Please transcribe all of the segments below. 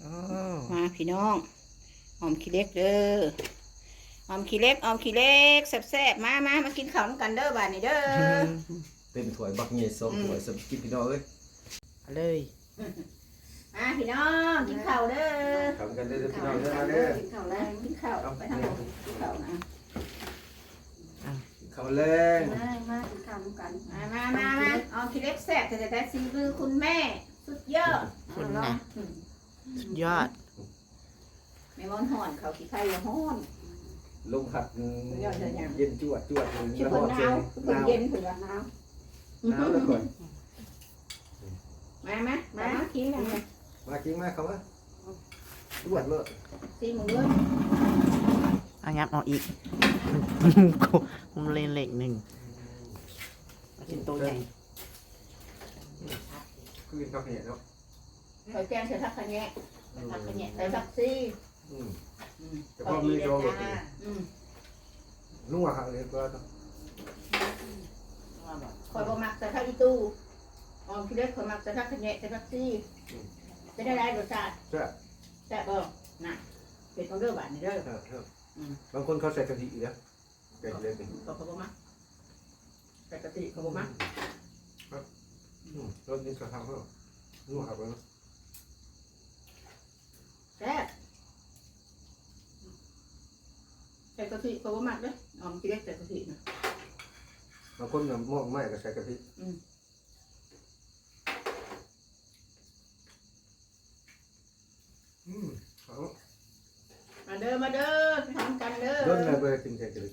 โอ้มาพี่น้องหอมขี้เล็กเด้อหอมขี้เล็กหอมขี้เล็กแซ่บๆมามามากินข้าวนำกันเด้อบ้านนี้เด้อเต็มถ้วยบักเงี้ยสองถ้วยสำกินพี่น้องเอ้ยเอาเลยมาพี่น้องกินข้าวเด้อทำกันได้อพี่น้องเด้อมาเด้อกินข้าวแล้วกินข้าวไปทางนู้นกินข้าวนะข้าวแรงมามากินข้าวนำกันมามามามาหอมขี้เล็กแซ่บแต่แต่ซีมือคุณแม่สุดยอดคุณนะ สุดยอดแม่มอนห่อนเขาขี้ไข่ยังห่อน ลมพัดยอดเลยยังเย็นจวดจวดชิบเพิ่นหนาวเพิ่นเย็นเพิ่นว่าหนาวหนาวแล้วก่อนมามามามากินกันเลยมากินมาเขาว่าจวดเลยซีมือเลยเอายับเอาอีกผมเล่นเหล็กหนึ่งมากินตัวใหญ่คือกินข้าวเหนียวเนาะ ใส่แกงใส่ผักขะแยะผักขะแยะใส่ผักซีอืมอืมแต่พอมีโดนอืมนัวครับเลยก็ต้องคอยบ่มักใส่ผักอีตู้อ๋อพี่เล็กคอยมักใส่ผักขะแยะใส่ผักซีจะได้ได้รสชาติใช่แซ่บบ่น่ะเป็นของเด้อบ้านนี่เด้อครับครับบางคนเขาใส่กะทิอีกนะแกงเลยเป็นเขาเขาบ่มักใส่กะทิเขาบ่มักอืมรสนี้กระทำเขานัวครับเนาะ แซ่บใส่กะทิเขาบ่มักเด้ออ๋อพี่เล็กใส่กะทินะบางคนเนี่ยมอกไม่ก็ใส่กะทิอืม อืมเอา มาเด้อมาเด้อไปทำกันเด้อ โดนเลยเบอร์กินใส่กะทิ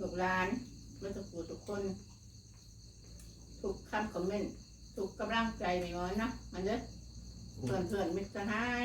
ลูกหลานเพื่อนทุกผู้ทุกคน ทุกคำคอมเมนต์ทุ กกำลังใจไม่น้อยนะมันเด้อเพื่อนเพื่อนมิตรสหาย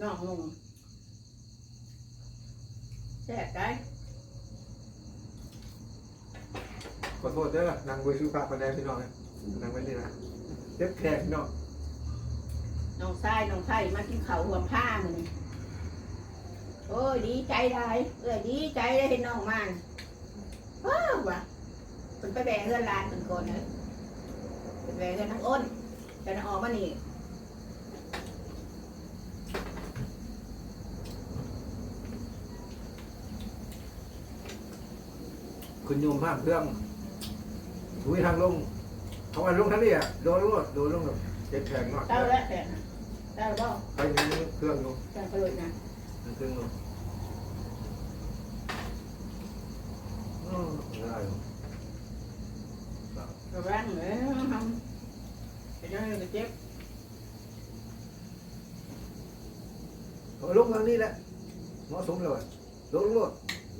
น้องนุ่งแซ่บได้ขอโทษเด้อนางบวยชูฟ้าประแดงพี่น้องนะนางไว้นี่นะเจ็บแขนพี่น้องน้องชายน้องไผ่มากินข้าวหัวผ้ามือนี่โอ้ยดีใจได้เออดีใจได้เห็นน้องมันว้าวว่ะเป็นไปแบ่งเพื่อนหลานเป็นคนเนอะเป็น แบ่งเพื่อนทั้งอ้นแต่นออกมานี่คุณโยมภาพเครื่องถุยทางลงเขาว่าลงทางนี้อะโดนลงโดนลงแบบเจ็บแขนหน่อยเต้าแล้วแต่เต้าแล้วไปนี่เครื่องลงแต่กระโดดนะเครื่องลงอืมได้กระรั งเลยทำเป็นยังไงก็เจ็บเขาลงทางนี้แหละเหมาะสมเลยโดนลง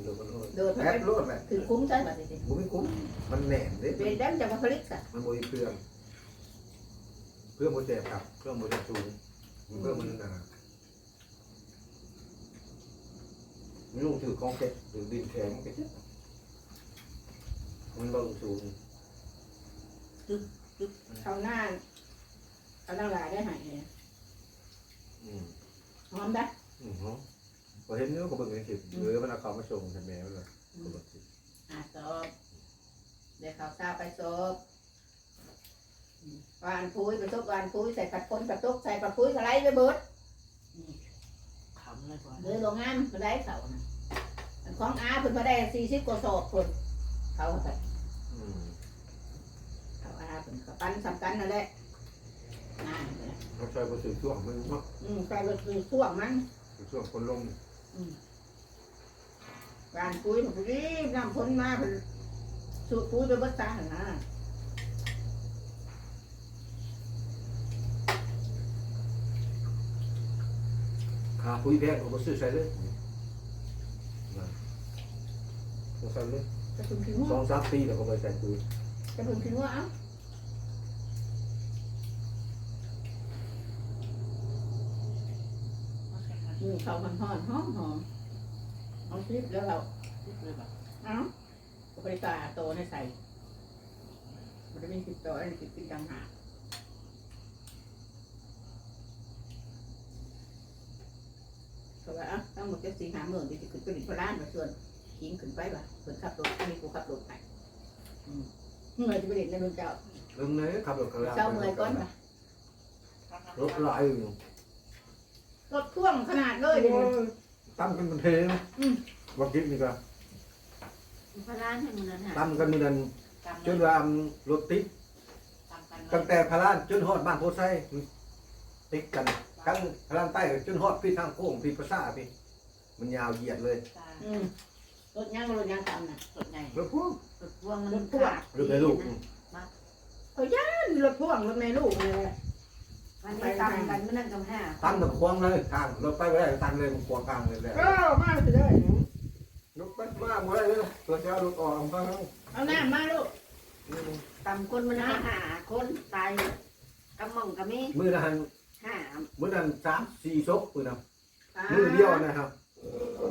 โดนลงโดดไปแอบโลดแหละคือคุ้มใช่ไหมสิบุ้มคุ้มมันแหนมเด้เป็นดั้งจากมาผลิตกันมันบริเครื่องเครื่องโมเจ็บครับเครื่องโมเจ็บสูงเครื่องมันหนาไม่ลงถือกองเก็บถือดินแข็งไปเจ็บมันเบาสูงเขาหน้า เขาหน้าลายได้หายอืมหอมได้อืมฮะพอเห็นเนื้อก็เบิ่งในคลิปหรือมันเอาเขามาส่งทำแมวเลยก็เบิ่งสิอ่าศพเดี๋ยวเขาทราบไปศพวานพุ้ยไปศพวานพุ้ยใส่ปัดคนปัดตุกใส่ปัดพุ้ยกระไรไปเบิดขำเลยก่อนเลยโรงงานกระไรเขานะอันของอาเพิ่นมาได้สี่สิบกว่าศพคนเขาใส่อืมเขาอาเพิ่นเขาปั้นสำคัญนั่นแหละ นั่นแหละเขาใช้ประสิทธิ์ช่วงมันเนาะอืมใส่รถคือช่วงมัน ช่วงคนลงวานพุ้ยมันรีบนำพ้นมาเพิ่นสูบพุ้ยไปเบิดตาหั่นนะขาปุ๋ยแพงก็ซื้อใส่เลยใส่เลยจะถึงถึงสอว่างสามปีแล้วก็ไปใส่ปุ๋ยจะถึงถึงว่าเอ้า อืมเขาหอนหอนหอมหอมเอาซิปแล้วเราเลยแบบเอ้าก็ไปตาโตในใส่มันจะมีสิบตัวอันนี้สิบปีจังหากเพราะว่าเอ้าต้องหมดจะสี่หาหมื่นที่จะขึ้นไปหนึ่งพันล้านมาส่วนขิงขึ้นไปว่ะเพิ่นขับรถอันนี้กูขับรถไปอืมเมื่อยจะไปเด็ดในรุ่นเจ้าเรื่องนี้ขับรถกระลาเจ้าเมื่อยก่อนว่ะรถหลายอยู่ รถพ่วงขนาดเลยเดี๋ยวนี้ตั้มกันเป็นเทงอืมวันคิดนี่ก็พระร้านให้มันนั้นหาตั้มกันมือนั้นจนว่ารถติดตามกันตั้งแต่พารานจนฮอดบ้านโพไซติดกันทั้งพารานใต้จนฮอดพี่ทางโค้งพี่ภาษาพี่มันยาวเหยียดเลยอืมรถย่างรถย่างตามน่ะสดใหญ่รถพ่วงรถพ่วงมันรถพ่วงรถในลูกนี่รถพ่วงรถแม่ลูกเลย วันนี้ตามกันมันนั่นกับห้าตั้งกับควงเลยทางรถไปไม่ได้ตั้งเลยมันควงกลางเลยแหละเออมาสิเด้อรถไปมากหมดเลยรถจะเอารถออกของเขาเอาน้ำมาลูกตามคนมันหาคนตายกำมองกำมีมือนั้นห้ามือนั้นสามสี่ศพมือนั้นมือเดียวนะครับ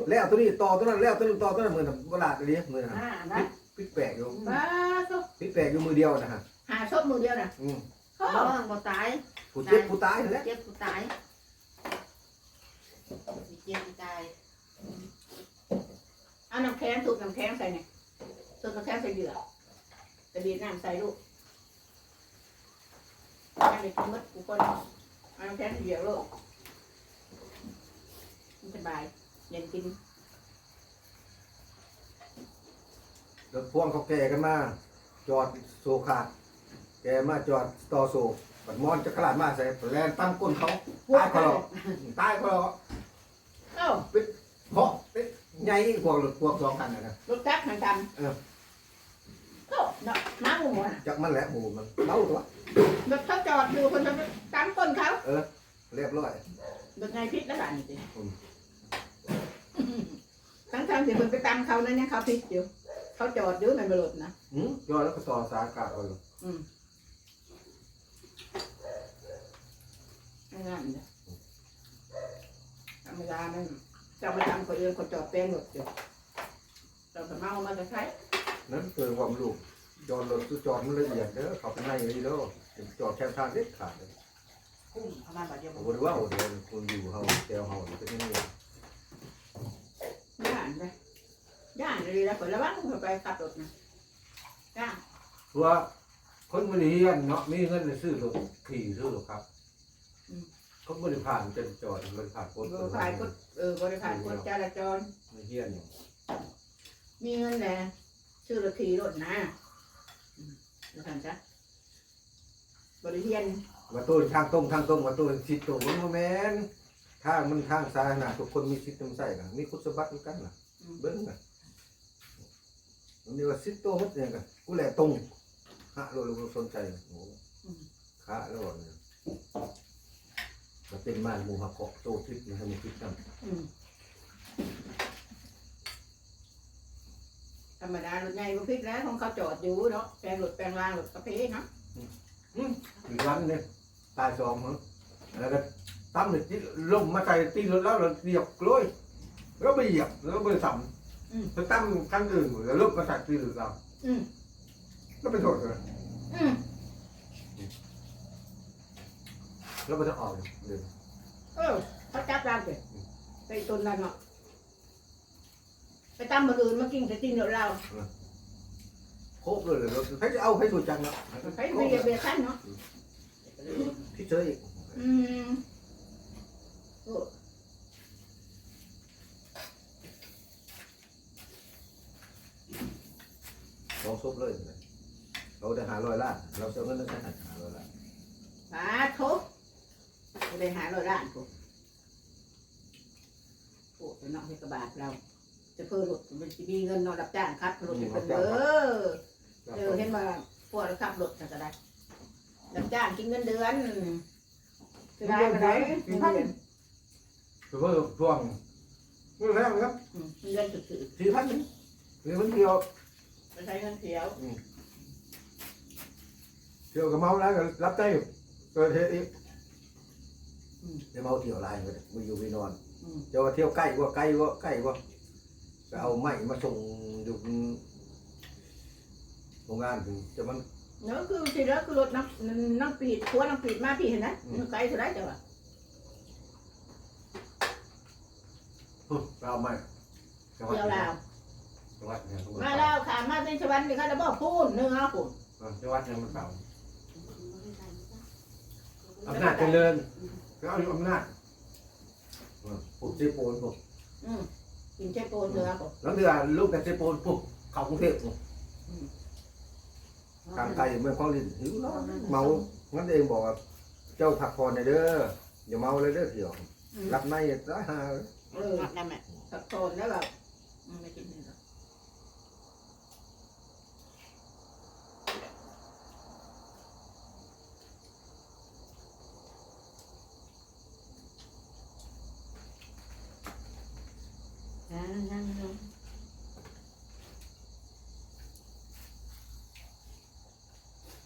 แล้วตัวนี้ต่อตัวนั้นแล้วตัวนี้ต่อตัวนั้นมือนั้นโบราณเลยมือนั้นห้านะพิษแปลกอยู่มาสุกพิษแปลกอยู่มือเดียวนะฮะหาชอบมือเดียวน่ะอืมเขา บ่บ่ตายผู้เจ็บผู้ตายนั่นแหละเจ็บกูตายเจ็บกูตายเอาน้ำแข็งถูกน้ำแข็งใส่เนี่ยถูกน้ำแข็งใส่เหยื่อกระดีน้ำใส่ลูกให้เด็กกินมดกูคนเอาน้ำแข็งใส่เหยื่อลูกมันสบายเย็นกินรถพ่วงเขาแก่กันมา จอดโซขาด แกมาจอดต่อโซบัดมอนจะขลาดมาใส่แลนตั้งก้นเขาตายเขาหรอกตายเขาหรอกเอ้าเพราะใหญ่กว่ารถพ่วงสองคันนะนะรถจักรหันกันเออโอ้เนาะม้าหมูน่ะจากมันแหละหมูมันเล่าตัวรถเขาจอดอยู่คนจะตามก้นเขาเรียบร้อย รถไงพิษแล้วล่ะนี่สิอืม ทั้งทางๆที่มันไปตามเขานั่นเนี่ยเขาพิษอยู่เขาจอดอยู่มันบรถนะอืมยอดแล้วก็ต่อสายอากาศเอาอยู่อืม ง่ายๆเลยธรรมดามันเจ้ามาทำคนอื่นคนจอดแปลงรถอยู่เราจะเมามาจะใช้นั่นเกิดความลูกจอดรถคือจอดมันละเอียดเด้อเขาเป็นไงนี่เด้อจอดแค่ทางเด็ดขาดเลยกุ้งประมาณบาทเดียวผมบอกว่าโอ้เดี๋ยวคนอยู่เขาแกวเขาเป็นยังไงย่านเลยย่านเลยแล้วคนระวังเขาไปขับรถนะย่านเพราะว่าคนมันเฮียนเนาะมีเงินในซื้อรถขี่ซื้อรถครับ เขาบริผ่านเป็นจอดบริผ่านคนบริพายก็เออบริพายกฎจราจรไม่เฮียนอย่างมีเงินแหละชื่อรถขี่รถนะอืมแล้วกันจ้ะบริเทียนว่าตัวทางตรงทางตรงว่าตัวสิทธิ์ตรงมันบ่แม่นทางมันทางสาธารณะทุกคนมีสิทธิ์ต้องใส่นะมีคุณสมบัติเหมือนกันนะเบิ้งนะมันเรียกว่าสิทธิ์ตรงหมดเนี่ยกันกูแหละตรงฮะเราเราสนใจโอ้ขาแล้วบ่เนี่ย ก็เป็นม่านหมู่หักเกาะโตทิศนะให้มันคิดกันอืมธรรมดารถใหญ่บุพิกแล้วของเขาจอดอยู่เนาะแปลงรถแปลงรางรถกระเพาะเนาะอีกวันเนี่ยตายสองมั้งแล้วก็ตั้มเนี่ยลงมาใส่ตีรถแล้วเราเหยียบกล้วยแล้วไปเหยียบแล้วไปสัมไปตั้มขั้นอื่นแล้วลุกมาใส่ตีรถเราอืม แล้วไปโทษเลยอืม แล้วมันจะออกเลยเดี๋ยวเออเขาจับเราไปไปต้นนั่นเนาะไปตามคนอื่นมากินแต่กินเดี๋ยวเราโคบเลยเลยรถให้เอาให้ถูกจังเนาะไปเบียดเบียดขั้นเนาะพี่เจออีกอืมโอ้ลองซบเลยเราได้หาร้อยล้านเราจะเงินได้หาร้อยล้านปาทุบ กูได้หาร้อยล้านกูโอ้เป็นนอกให้กระบาดเรา จะเพิ่มรถมันจะมีเงินนอนรับจ้างครับรถจะเป็นเด้อเออเห็นว่าพวกเราขับรถน่ะก็ได้รับจ้างกินเงินเดือนจะได้ก็ได้เงินเดือนคือว่าทวงเงินแรงครับอืมเงินสุดสี่พันนึงเงินเดียวๆไปใช้เงินเขียวเที่ยวกับเมาแล้วก็รับได้เกิดเหตุอีก จะเมาเที่ยวไรเลยมาอยู่ไปนอนอืมจะว่าเที่ยวใกล้กว่าใกล้กว่าใกล้กว่าจะเอาไม้มาส่งอยู่โรงงานถึงจะมันเนาะคือสิแล้วคือรถน้ำน้ำปีดทัวน้ำปีดมาพี่เห็นไหมมันไกลเท่าไรจ้ะวะเราเอาไม้เที่ยวลาวจังหวัดเนี่ยมาแล้วค่ะมาเป็นชวันเดี๋ยวเขาจะบอกพูดเนื้อผมจังหวัดเนี่ยมันเก่าอำนาจเจริญ ก็เอาอยู่อำนาจปลูกเจโปนปลูกอืมกินเจ้าโปนเนื้อผมแล้วเดือลูกกับเจโปนปลูกเข้ากรุงเทพปลูกทางไกลเมืองคลองลินหิวร้อนเมางั้นเองบอกว่าเจ้าผักผ่อนในเด้ออย่าเมาเลยเด้อเถี่ยวรับในร้ายหาเออได้ไหม สักโทนแล้วแบบอืมไม่กินเลยหรอก นั่งนั่งนั่ง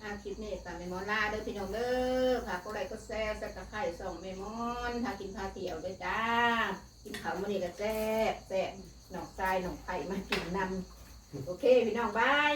อ่าค ลิปนี้ตามเมมอนลาเด้อพี่น้องเด้อค่ะก็ไรก็แซ่บแซ่บตะไคร้ส่องเมมอนถ้ากินพาเที่ยวด้อจ้า กินข้าวมื้อนี้ก็แซ่บแซ่บหนองทรายหนองไผ่มากินนำโอเคพี่น้องบาย